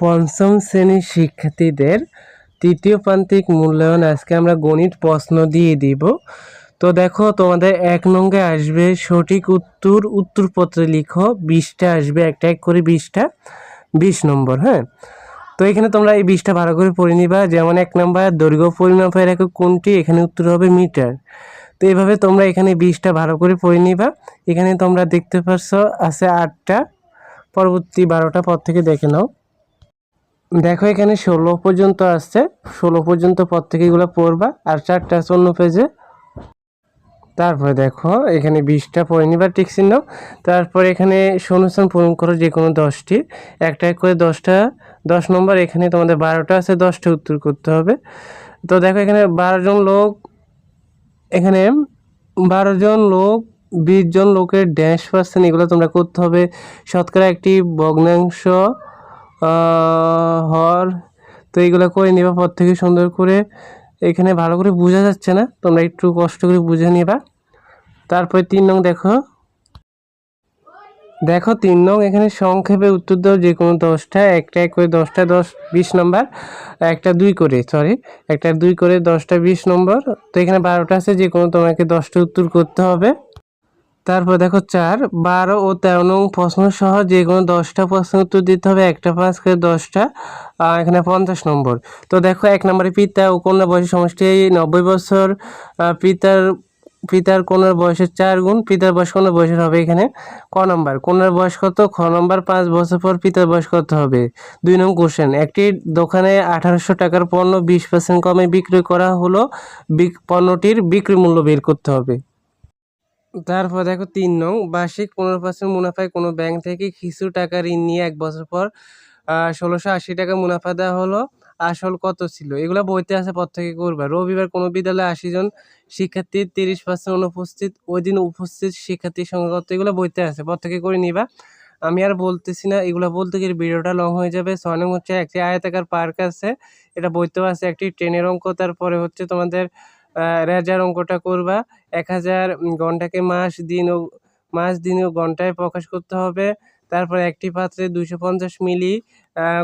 পঞ্চম শ্রেণির শিক্ষার্থীদের তৃতীয় প্রান্তিক মূল্যায়ন। আজকে আমরা গণিত প্রশ্ন দিয়ে দিব। তো দেখো, তোমাদের এক নঙ্গে আসবে সঠিক উত্তর, উত্তরপত্রে লিখো। বিশটা আসবে একটা এক করে বিশটা। বিশ নম্বর হ্যাঁ? তো এখানে তোমরা এই বিশটা ভালো করে পড়ে নিবা। যেমন এক নম্বর, দৈর্ঘ্য পরিমাপ পরিমাপের একক কোনটি? এখানে উত্তর হবে মিটার। তো এইভাবে তোমরা এখানে বিশটা ভালো করে পড়ে নিবা। এখানে তোমরা দেখতে পাচ্ছ আছে আটটা। পরবর্তী বারোটা পর থেকে দেখে নাও। দেখো এখানে ষোলো পর্যন্ত আসছে। ষোলো পর্যন্ত পর থেকে এগুলো পড়বা। আর চারটা আছে অন্য পেজে তারপরে দেখো, এখানে বিশটা পড়ে নিবা টিক চিহ্ন। তারপরে এখানে শূন্যস্থান পূরণ করো যে কোনো দশটি। একটা এক করে দশটা, দশ নম্বর, এখানে তোমাদের বারোটা আছে, দশটা উত্তর করতে হবে। তো দেখো এখানে বারো জন লোক, এখানে বারো জন লোক, বিশ জন লোকের ড্যাশ পার্সেন্ট এগুলো তোমরা করতে হবে। শতকরা একটি ভগ্নাংশ হর, তো এইগুলো করে নিবা পর থেকে সুন্দর করে। এখানে ভালো করে বোঝা যাচ্ছে না, তোমরা একটু কষ্ট করে বুঝে নিবা। তারপরে তিন নং দেখো। দেখো তিন নং, এখানে সংক্ষেপে উত্তর দাও যে কোনো দশটা, একটা এক করে দশটা দশ বিশ নম্বর, একটা দুই করে সরি একটা দুই করে দশটা বিশ নম্বর। তো এখানে বারোটা আছে, যে কোনো তোমাকে দশটা উত্তর করতে হবে। তারপর দেখো চার, বারো ও তেরো নং প্রশ্ন সহ যে কোনো দশটা প্রশ্ন উত্তর দিতে হবে, একটা পাঁচ করে দশটা এখানে পঞ্চাশ নম্বর। তো দেখো এক নম্বরে পিতা ও কন্যা বয়সের সমষ্টি নব্বই বছর পিতার পিতার কন্যার বয়সের চার গুণ, পিতার বয়স কন্যার বয়সের হবে এখানে ক নম্বর। কন্যার বয়স কত? খ নম্বর, পাঁচ বছর পর পিতার বয়স কত হবে? দুই নং কোশ্চেন। একটি দোকানে আঠারোশো টাকার পণ্য বিশ পার্সেন্ট কমে বিক্রি করা হলো পণ্যটির বিক্রি মূল্য বের করতে হবে। তারপর দেখো তিন নং, বার্ষিক পনেরো পার্সেন্ট মুনাফায় কোনো ব্যাংক থেকে কিছু টাকা ঋণ নিয়ে এক বছর পর ষোলোশো আশি টাকা মুনাফা দেওয়া হলো। আসল কত ছিল? এগুলো বইতে আছে পর থেকে করবা। রবিবার কোনো বিদ্যালয়ে আশি জন শিক্ষার্থীর তিরিশ পার্সেন্ট অনুপস্থিত, ওই দিন উপস্থিত শিক্ষার্থীর সংখ্যা কত এগুলো বইতে আছে পর থেকে করে নিবা। আমি আর বলতেছি না, এগুলো বলতে গেলে ভিডিওটা লং হয়ে যাবে। ছয় নং হচ্ছে একটি আয়তাকার পার্ক আছে, এটা বইতেও আছে, একটি ট্রেনের অঙ্ক, তারপরে হচ্ছে তোমাদের রেজার অঙ্কটা করবা। এক হাজার ঘন্টাকে মাস দিন ও, মাস দিন ও ঘন্টায় প্রকাশ করতে হবে। তারপর একটি পাত্রে দুইশো পঞ্চাশ মিলি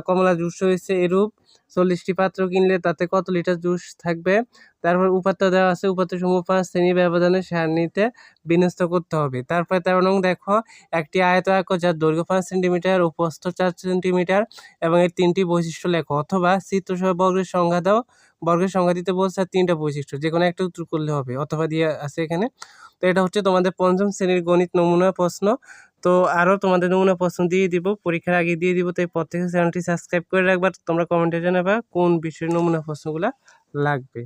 কমলা জুস হয়েছে এরূপ। চল্লিশটি পাত্র কিনলে তাতে কত লিটার জুস থাকবে? তারপর উপাত্ত দেওয়া আছে উপাত্ত সমূহ পাঁচ শ্রেণি ব্যবধানে সারণীতে বিন্যস্ত করতে হবে। তারপরে তেরো নং দেখো, একটি আয়ত আঁকো যার দৈর্ঘ্য পাঁচ সেন্টিমিটার ও প্রস্থ চার সেন্টিমিটার এবং এর তিনটি বৈশিষ্ট্য লেখো। অথবা চিত্রসহ বর্গের সংজ্ঞা দাও। বর্গের সংখ্যা দিতে বলছে আর তিনটা বৈশিষ্ট্য যে কোনো একটা উত্তর করলে হবে, অথবা দিয়ে আছে এখানে। তো এটা হচ্ছে তোমাদের পঞ্চম শ্রেণির গণিত নমুনা প্রশ্ন। তো আরও তোমাদের নমুনা প্রশ্ন দিয়ে দিব, পরীক্ষার আগে দিয়ে দিব তাই এই পর চ্যানেলটি সাবস্ক্রাইব করে রাখবা, তোমরা কমেন্টে জানাবা কোন বিষয়ের নমুনা প্রশ্নগুলো লাগবে।